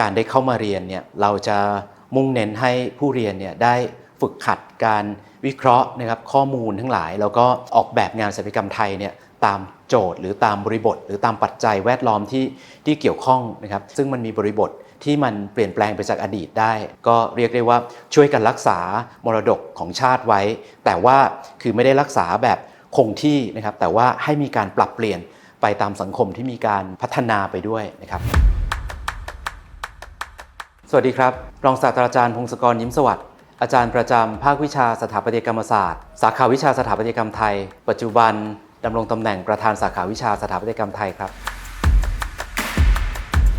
การได้เข้ามาเรียนเนี่ยเราจะมุ่งเน้นให้ผู้เรียนเนี่ยได้ฝึกขัดการวิเคราะห์นะครับข้อมูลทั้งหลาย แล้วก็ออกแบบงานศิลปกรรมไทยเนี่ยตามโจทย์ หรือตามบริบท หรือตามปัจจัยแวดล้อมที่ที่เกี่ยวข้องนะครับซึ่งมันมีบริบทที่มันเปลี่ยนแปลงไปจากอดีตได้ ก็เรียกได้ว่าช่วยกันรักษามรดกของชาติไว้ แต่ว่าคือไม่ได้รักษาแบบคงที่นะครับแต่ว่าให้มีการปรับเปลี่ยนไปตามสังคมที่มีการพัฒนาไปด้วยนะครับ สวัสดีครับ รองศาสตราจารย์พงศกรยิ้มสวัสดิ์อาจารย์ประจำภาควิชาสถาปัตยกรรมศาสตร์ สาขาวิชาสถาปัตยกรรมไทย ปัจจุบันดำรงตำแหน่งประธานสาขาวิชาสถาปัตยกรรมไทยครับ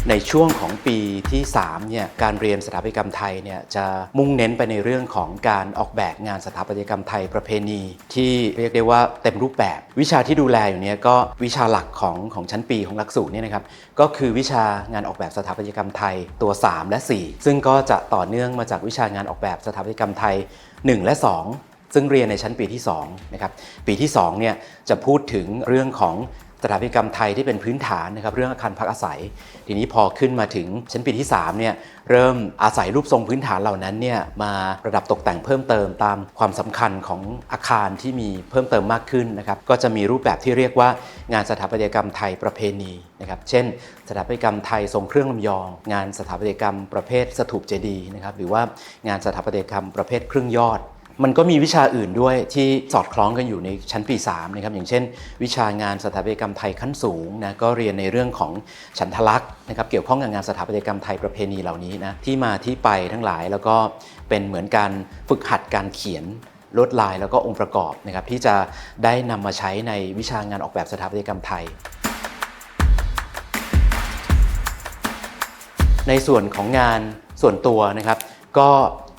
ในช่วงของปีที่3เนี่ยการเรียนสถาปัตยกรรมไทยเนี่ยจะมุ่งเน้นไปในเรื่องของการออกแบบงานสถาปัตยกรรมไทยประเพณี ที่เรียกได้ว่าเต็มรูปแบบ วิชาที่ดูแลอยู่เนี่ยก็วิชาหลักของของชั้นปีของหลักสูตรเนี่ยนะครับก็คือวิชางานออกแบบสถาปัตยกรรมไทยตัว 3 และ 4 ซึ่งก็จะต่อเนื่องมาจากวิชางานออกแบบสถาปัตยกรรมไทย 1 และ 2 ซึ่งเรียนในชั้นปีที่2นะครับปีที่2เนี่ยจะพูดถึงเรื่องของ สถาปัตยกรรมไทยที่เป็นพื้นฐานนะครับเรื่องอาคารพักอาศัย ทีนี้พอขึ้นมาถึงชั้นปีที่3เนี่ยเริ่มอาศัยรูปทรงพื้นฐานเหล่านั้นเนี่ยมาประดับตกแต่งเพิ่มเติมตามความสำคัญของอาคารที่มีเพิ่มเติมมากขึ้นนะครับก็จะมีรูปแบบที่เรียกว่างานสถาปัตยกรรมไทยประเพณีนะครับเช่น สถาปัตยกรรมไทยทรงเครื่องลำยอง งานสถาปัตยกรรมประเภทสถูปเจดีย์นะครับหรือว่างานสถาปัตยกรรมประเภทเครื่องยอด มันก็มีวิชาอื่นด้วยที่สอดคล้องกันอยู่ในชั้นปี3นะครับอย่างเช่น วิชางานสถาปัตยกรรมไทยขั้นสูงนะก็เรียนในเรื่องของฉันทลักษณ์นะครับเกี่ยวข้องกับงานสถาปัตยกรรมไทยประเพณีเหล่านี้นะที่มาที่ไปทั้งหลายแล้วก็เป็นเหมือนการฝึกหัดการเขียนลวดลายแล้วก็องค์ประกอบนะครับที่จะได้นำมาใช้ในวิชางานออกแบบสถาปัตยกรรมไทย ในส่วนของงานส่วนตัวนะครับก็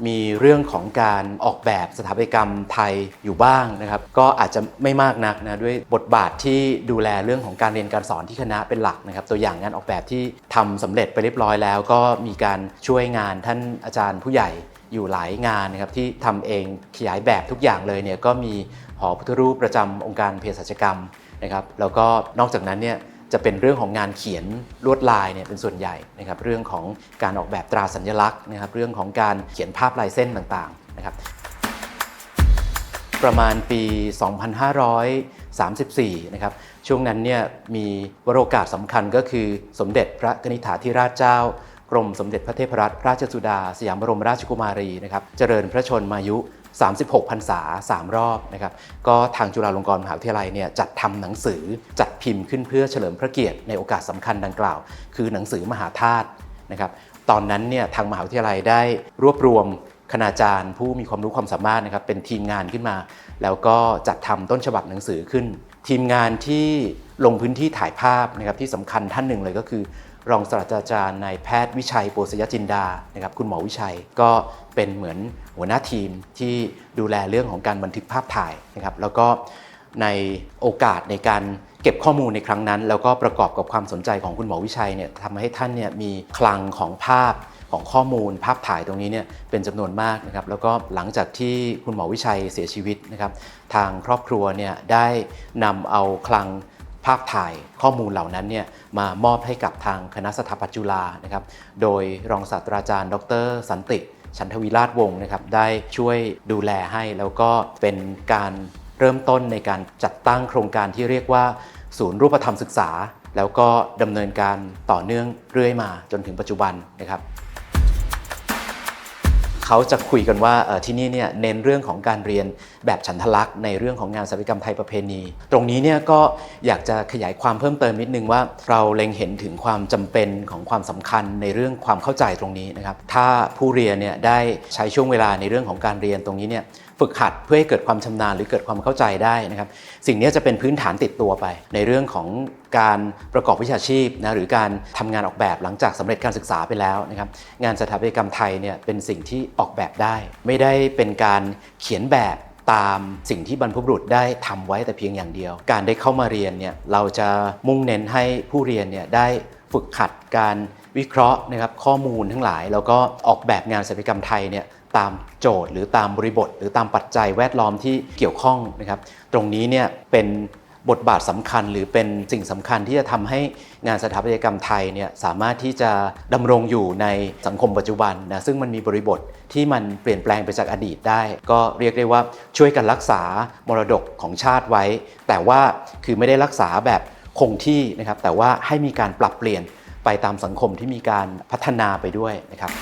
มีเรื่องของการออกแบบสถาปัตยกรรมไทยอยู่บ้างนะครับ ก็อาจจะไม่มากนักนะด้วยบทบาทที่ดูแลเรื่องของการเรียนการสอนที่คณะเป็นหลักนะครับ ตัวอย่างงานออกแบบที่ทำสำเร็จไปเรียบร้อยแล้ว ก็มีการช่วยงานท่านอาจารย์ผู้ใหญ่อยู่หลายงานนะครับที่ทำเองขยายแบบทุกอย่างเลยเนี่ยก็มีหอพุทธรูปประจำองค์การเภสัชกรรมนะครับแล้วก็นอกจากนั้นเนี่ย จะเป็นเรื่องของงานเขียนลวดลายเนี่ยเป็นส่วนใหญ่นะครับเรื่องของการออกแบบตราสัญลักษณ์นะครับเรื่องของการเขียนภาพลายเส้นต่างๆนะครับประมาณปี 2534 นะครับ ช่วงนั้นเนี่ยมีวโรกาสสำคัญก็คือสมเด็จพระนิธิถาธิราชเจ้ากรมสมเด็จพระเทพรัตนราชสุดา สยามบรมราชกุมารีนะครับ เจริญพระชนมายุ 36พรรษา 3 รอบนะครับก็ทางจุฬาลงกรณ์มหาวิทยาลัยเนี่ยจัดทำหนังสือจัดพิมพ์ขึ้นเพื่อเฉลิมพระเกียรติในโอกาสสำคัญดังกล่าว คือหนังสือมหาธาตุนะครับตอนนั้นเนี่ยทางมหาวิทยาลัยได้รวบรวมคณาจารย์ผู้มีความรู้ความสามารถนะครับเป็นทีมงานขึ้นมา แล้วก็จัดทำต้นฉบับหนังสือขึ้น ทีมงานที่ลงพื้นที่ถ่ายภาพนะครับที่สำคัญท่านหนึ่งเลยก็คือ รองศาสตราจารย์นายแพทย์วิชัยโปสยจินดานะครับคุณหมอวิชัยก็เป็นเหมือนหัวหน้าทีมที่ดูแลเรื่องของการบันทึกภาพถ่ายนะครับแล้วก็ในโอกาสในการเก็บข้อมูลในครั้งนั้น แล้วก็ประกอบกับความสนใจของคุณหมอวิชัยเนี่ยทำให้ท่านเนี่ยมีคลังของภาพของข้อมูลภาพถ่ายตรงนี้เนี่ยเป็นจำนวนมากนะครับแล้วก็หลังจากที่คุณหมอวิชัยเสียชีวิตนะครับทางครอบครัวเนี่ยได้นำเอาคลัง ภาพถ่ายข้อมูลเหล่านั้นเนี่ยมามอบให้กับทางคณะสถาปัตย์จุฬานะครับโดยรองศาสตราจารย์ ดร สันติฉันทวีราชวงศ์นะครับได้ช่วยดูแลให้แล้วก็เป็นการเริ่มต้นในการจัดตั้งโครงการที่เรียกว่า ศูนย์รูปธรรมศึกษา แล้วก็ดำเนินการต่อเนื่องเรื่อยมาจนถึงปัจจุบันนะครับ เขาจะคุยกันว่าที่นี่เนี่ยเน้นเรื่องของการเรียนแบบฉันทลักษณ์ในเรื่องของงานศิลปกรรมไทยประเพณี ตรงนี้เนี่ยก็อยากจะขยายความเพิ่มเติมนิดนึงว่า เราเล็งเห็นถึงความจำเป็นของความสำคัญในเรื่องความเข้าใจตรงนี้นะครับถ้าผู้เรียนเนี่ยได้ใช้ช่วงเวลาในเรื่องของการเรียนตรงนี้เนี่ยฝึกหัดเพื่อให้เกิดความชำนาญหรือเกิดความเข้าใจได้นะครับ สิ่งนี้จะเป็นพื้นฐานติดตัวไป ในเรื่องของการประกอบวิชาชีพนะหรือการทำงานออกแบบหลังจากสำเร็จการศึกษาไปแล้วนะครับ งานสถาปัตยกรรมไทยเนี่ยเป็นสิ่งที่ออกแบบได้ ไม่ได้เป็นการเขียนแบบตามสิ่งที่บรรพบุรุษได้ทำไว้แต่เพียงอย่างเดียว การได้เข้ามาเรียนเนี่ยเราจะมุ่งเน้นให้ผู้เรียนเนี่ยได้ฝึกขัดการวิเคราะห์นะครับข้อมูลทั้งหลาย แล้วก็ออกแบบงานศิลปกรรมไทยเนี่ย ตามโจทย์ หรือตามบริบท หรือตามปัจจัยแวดล้อมที่เกี่ยวข้องนะครับ ตรงนี้เนี่ยเป็นบทบาทสำคัญหรือเป็นสิ่งสำคัญที่จะทำให้งานสถาปัตยกรรมไทยเนี่ยสามารถที่จะดำรงอยู่ในสังคมปัจจุบันนะซึ่งมันมีบริบทที่มันเปลี่ยนแปลงไปจากอดีตได้ ก็เรียกได้ว่าช่วยกันรักษามรดกของชาติไว้ แต่ว่าคือไม่ได้รักษาแบบคงที่นะครับแต่ว่าให้มีการปรับเปลี่ยนไปตามสังคมที่มีการพัฒนาไปด้วยนะครับ